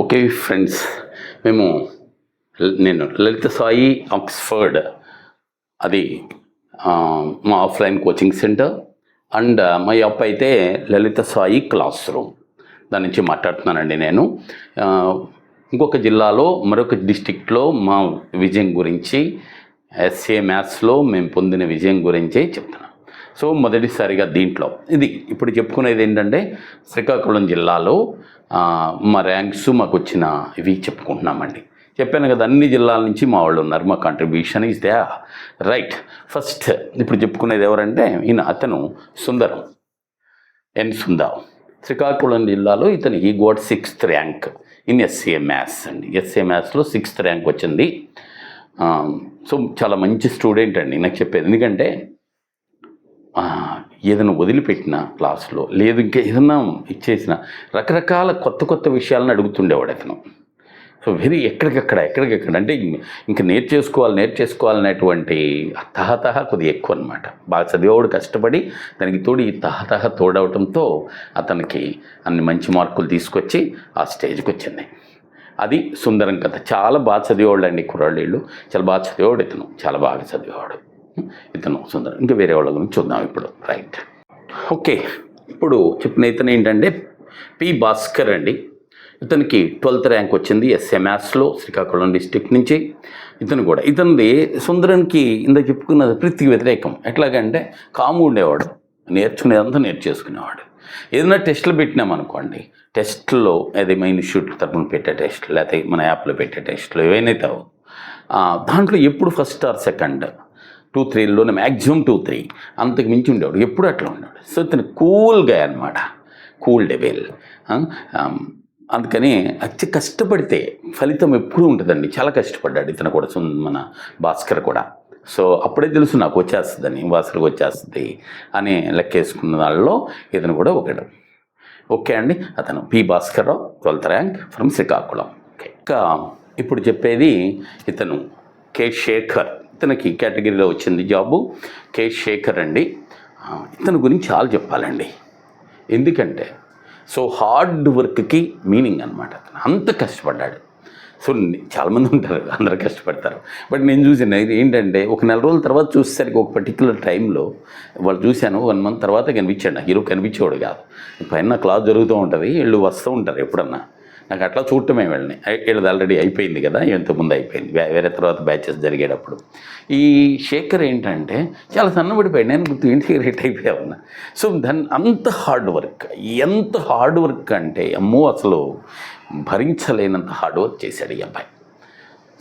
Okay friends మేము నేను లలిత Sai Oxford. అది మా ఆఫ్లైన్ కోచింగ్ సెంటర్. అండ్ మా అప్ అయితే లలిత సాయి క్లాస్ రూమ్. దాని నుంచి మాట్లాడుతున్నానండి నేను. ఇంకొక జిల్లాలో మరొక డిస్టిక్లో మా విజయం గురించి ఎస్ఏ మ్యాథ్స్లో మేము పొందిన విజయం గురించి చెప్తున్నాను. సో మొదటిసారిగా దీంట్లో ఇది ఇప్పుడు చెప్పుకునేది ఏంటంటే శ్రీకాకుళం జిల్లాలో మా ర్యాంక్స్ మాకు వచ్చిన ఇవి చెప్పుకుంటున్నామండి. చెప్పాను కదా అన్ని జిల్లాల నుంచి మా వాళ్ళు ఉన్నారు మా contribution is they right first ఇప్పుడు చెప్పుకునేది ఎవరంటే ఈయన అతను సుందరం. ఎన్ సుందరం. శ్రీకాకుళం జిల్లాలో ఇతను ఈ got sixth rank in SA maths అండి. ఎస్ఏ మ్యాథ్స్లో సిక్స్త్ ర్యాంక్ వచ్చింది. సో చాలా మంచి స్టూడెంట్ అండి నాకు చెప్పేది. ఎందుకంటే ఏదైనా వదిలిపెట్టిన క్లాస్లో లేదు ఇంకా ఏదన్నా ఇచ్చేసిన రకరకాల కొత్త కొత్త విషయాలను అడుగుతుండేవాడు అతను. సో వెరీ ఎక్కడికక్కడ ఎక్కడికక్కడ అంటే ఇంకా నేర్చేసుకోవాలి నేర్చేసుకోవాలనేటువంటి తహతహ కొద్ది ఎక్కువ అనమాట బాగా చదివేవాడు కష్టపడి దానికి తోడు ఈ తహతహ తోడవటంతో అతనికి అన్ని మంచి మార్కులు తీసుకొచ్చి ఆ స్టేజ్కి వచ్చింది. అది సుందరం కథ. చాలా బాగా చదివేవాళ్ళు అండి కుర్రాళ్ళు వీళ్ళు. చాలా బాగా చదివేవాడు ఇతను. చాలా బాగా చదివేవాడు. ఇతను సుందరం. ఇంకా వేరే వాళ్ళ గురించి చూద్దాం ఇప్పుడు. రైట్ ఓకే ఇప్పుడు చెప్పిన ఇతను ఏంటంటే పి భాస్కర్ అండి. ఇతనికి ట్వెల్త్ ర్యాంక్ వచ్చింది ఎస్ఏ మ్యాథ్స్లో శ్రీకాకుళం డిస్టిక్ నుంచి. ఇతను కూడా ఇతనిది సుందరానికి ఇందాక చెప్పుకున్నది ప్రీతికి వ్యతిరేకం. ఎట్లాగంటే కాము ఉండేవాడు నేర్చుకునేదంతా నేర్చేసుకునేవాడు. ఏదైనా టెస్ట్లు పెట్టినామనుకోండి టెస్ట్లో అది మా ఇన్స్టిట్యూట్ తరపున పెట్టే టెస్ట్ లేకపోతే మన యాప్లో పెట్టే టెస్ట్లు ఏవైనా దాంట్లో ఎప్పుడు ఫస్ట్ ఆర్ సెకండ్? టూ త్రీలోనే మ్యాక్సిమం టూ త్రీ. అంతకు మించి ఉండేవాడు ఎప్పుడు అట్లా ఉండేవాడు? సో ఇతను కూల్గా అనమాట కూల్ డెవెల్ అందుకని అతి కష్టపడితే ఫలితం ఎప్పుడూ ఉంటుందండి. చాలా కష్టపడ్డాడు ఇతను కూడా మన భాస్కర్ కూడా. సో అప్పుడే తెలుసు నాకు వచ్చేస్తుందని భాస్కర్కి వచ్చేస్తుంది అని లెక్కేసుకున్న దానిలో ఇతను కూడా ఒకడు. ఓకే అండి అతను P Bhaskar Rao twelfth rank from Srikakulam. Okay. ఇంకా ఇప్పుడు చెప్పేది ఇతను. కె శేఖర్. ఇతనికి కేటగిరీలో వచ్చింది జాబు. కె శేఖర్ అండి. ఇతని గురించి చాలా చెప్పాలండి. ఎందుకంటే సో హార్డ్ వర్క్కి మీనింగ్ అనమాట అతను. అంత కష్టపడ్డాడు. సో చాలామంది ఉంటారు అందరూ కష్టపడతారు. బట్ నేను చూసిన ఏంటంటే ఒక నెల రోజుల తర్వాత చూసేసరికి ఒక పర్టికులర్ టైంలో వాళ్ళు చూశాను వన్ మంత్ తర్వాత కనిపించాడు. నాకు హీరో కనిపించేవాడు కాదు. పైన క్లాస్ జరుగుతూ ఉంటుంది వీళ్ళు వస్తూ ఉంటారు ఎప్పుడన్నా. నాకు అట్లా చూడటమే వెళ్ళని. వీళ్ళది ఆల్రెడీ అయిపోయింది కదా ఇంతకుముందు అయిపోయింది. వేరే తర్వాత బ్యాచెస్ జరిగేటప్పుడు. ఈ శేఖర్ ఏంటంటే చాలా సన్నబడిపోయాడు. నేను గుర్తు ఇంటిగ్రేట్ అయిపోయా ఉన్నా. సో దాన్ని అంత హార్డ్ వర్క్ ఎంత హార్డ్ వర్క్ అంటే అమ్మో అసలు భరించలేనంత హార్డ్ వర్క్ చేశాడు ఈ అబ్బాయి.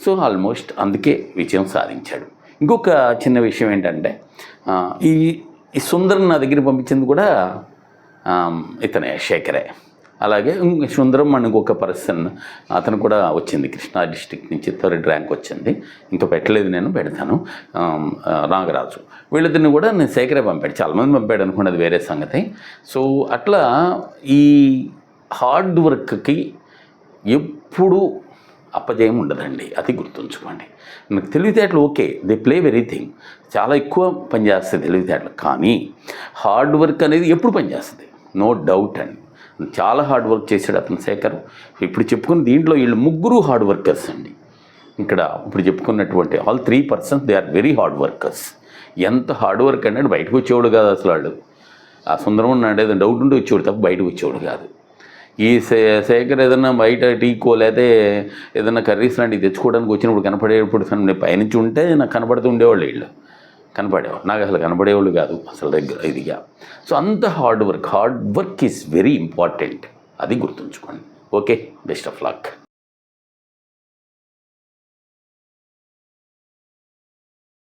సో ఆల్మోస్ట్ అందుకే విజయం సాధించాడు. ఇంకొక చిన్న విషయం ఏంటంటే ఈ ఈ సుందరం నా దగ్గర పంపించింది కూడా ఇతనే శేఖరే. అలాగే సుందరం అని ఒక పర్సన్ అతను కూడా వచ్చింది. కృష్ణా డిస్టిక్ నుంచి థర్డ్ ర్యాంక్ వచ్చింది. ఇంకా పెట్టలేదు నేను పెడతాను. నాగరాజు. వీళ్ళిద్దరిని కూడా నేను శేఖరే పంపాడు. చాలామంది పంపాడు అనుకున్నది వేరే సంగతి. సో అట్లా ఈ హార్డ్ వర్క్కి ఎప్పుడు అపజయం ఉండదండి. అది గుర్తుంచుకోండి. నాకు తెలివితేటలు ఓకే. దే ప్లే వెరీథింగ్ చాలా ఎక్కువ పనిచేస్తుంది తెలివితేటలు. కానీ హార్డ్ వర్క్ అనేది ఎప్పుడు పనిచేస్తుంది నో డౌట్ అండి. చాలా హార్డ్ వర్క్ చేశాడు అతను శేఖర్. ఇప్పుడు చెప్పుకున్న దీంట్లో వీళ్ళు ముగ్గురు హార్డ్ వర్కర్స్ అండి. ఇక్కడ ఇప్పుడు చెప్పుకున్నటువంటి all three persons they are very hard workers ఎంత హార్డ్ వర్క్ అంటే బయటకు వచ్చేవాడు కాదు అసలు వాళ్ళు. ఆ సుందరం ఉన్నాడు ఏదైనా డౌట్ ఉంటే వచ్చేవాడు తప్ప బయటకు వచ్చేవాడు కాదు. ఈ శేఖర్ ఏదైనా బయట టీకో లేదా ఏదైనా కర్రీస్ లాంటివి తెచ్చుకోవడానికి వచ్చినప్పుడు కనపడేటప్పుడు అసలు నేను పైనుంచి ఉంటే నాకు కనపడుతూ ఉండేవాళ్ళు వీళ్ళు. కనపడేవాళ్ళు నాకు అసలు కనపడేవాళ్ళు కాదు అసలు దగ్గర ఇదిగా. సో అంత hard work hard work is very important అది గుర్తుంచుకోండి. Okay best of luck